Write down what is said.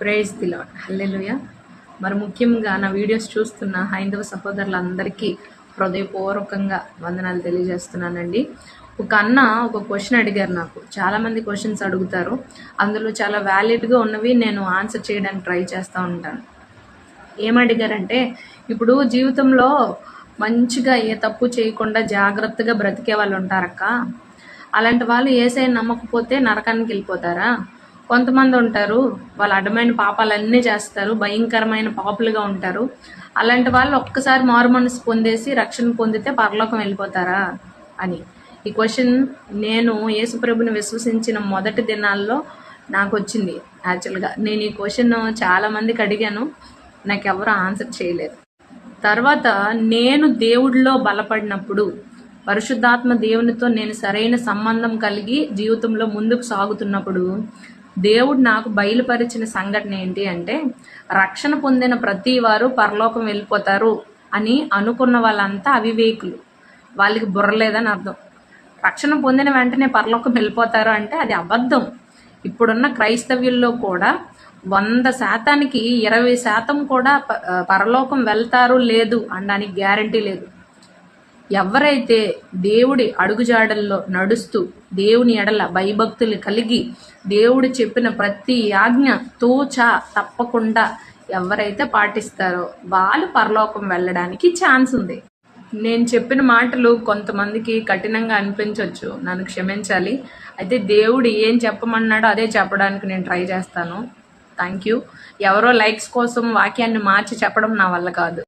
Praise the lord hallelujah మరి ముఖ్యంగా నా వీడియోస్ చూస్తున్న హైందవ సహోదరులందరికీ హృదయపూర్వకంగా వందనాలు తెలియజేస్తున్నానండి. ఒక అన్న ఒక క్వశ్చన్ అడిగారు నాకు. చాలామంది క్వశ్చన్స్ అడుగుతారు. అందులో చాలా వ్యాలిడ్గా ఉన్నవి నేను ఆన్సర్ చేయడానికి ట్రై చేస్తూ ఉంటాను. ఏమడిగారంటే ఇప్పుడు జీవితంలో మంచిగా ఏ తప్పు చేయకుండా జాగ్రత్తగా బ్రతికే వాళ్ళు ఉంటారక్క. అలాంటి వాళ్ళు ఏసై నమ్మకపోతే నరకానికి వెళ్ళిపోతారా? కొంతమంది ఉంటారు వాళ్ళు అడ్డమైన పాపాలన్నీ చేస్తారు భయంకరమైన పాపులుగా ఉంటారు. అలాంటి వాళ్ళు ఒక్కసారి మారు మనసు పొందేసి రక్షణ పొందితే పరలోకం వెళ్ళిపోతారా అని. ఈ క్వశ్చన్ నేను యేసుప్రభుని విశ్వసించిన మొదటి దినాల్లో నాకు వచ్చింది యాక్చువల్గా నేను ఈ క్వశ్చన్ చాలామందికి అడిగాను. నాకు ఎవరు ఆన్సర్ చేయలేదు. తర్వాత నేను దేవుడిలో బలపడినప్పుడు పరిశుద్ధాత్మ దేవునితో నేను సరైన సంబంధం కలిగి జీవితంలో ముందుకు సాగుతున్నప్పుడు దేవుడు నాకు బయలుపరిచిన సంఘటన ఏంటి అంటే రక్షణ పొందిన ప్రతి వారు పరలోకం వెళ్ళిపోతారు అని అనుకున్న వాళ్ళంతా అవివేకులు. వాళ్ళకి బుర్రలేదని అర్థం. రక్షణ పొందిన వెంటనే పరలోకం వెళ్ళిపోతారు అంటే అది అబద్ధం. ఇప్పుడున్న క్రైస్తవ్యుల్లో కూడా వంద శాతానికి ఇరవై శాతం కూడా ప- పరలోకం వెళ్తారు లేదు అనడానికి గ్యారంటీ లేదు. ఎవరైతే దేవుడి అడుగుజాడల్లో నడుస్తూ దేవుని ఎడల భయభక్తులు కలిగి దేవుడు చెప్పిన ప్రతి ఆజ్ఞ తోచా తప్పకుండా ఎవరైతే పాటిస్తారో వాళ్ళు పరలోకం వెళ్ళడానికి ఛాన్స్ ఉంది. నేను చెప్పిన మాటలు కొంతమందికి కఠినంగా అనిపించవచ్చు నన్ను క్షమించాలి. అయితే దేవుడు ఏం చెప్పమన్నాడో అదే చెప్పడానికి నేను ట్రై చేస్తాను. థ్యాంక్ యూ ఎవరో లైక్స్ కోసం వాక్యాన్ని మార్చి చెప్పడం నా వల్ల కాదు.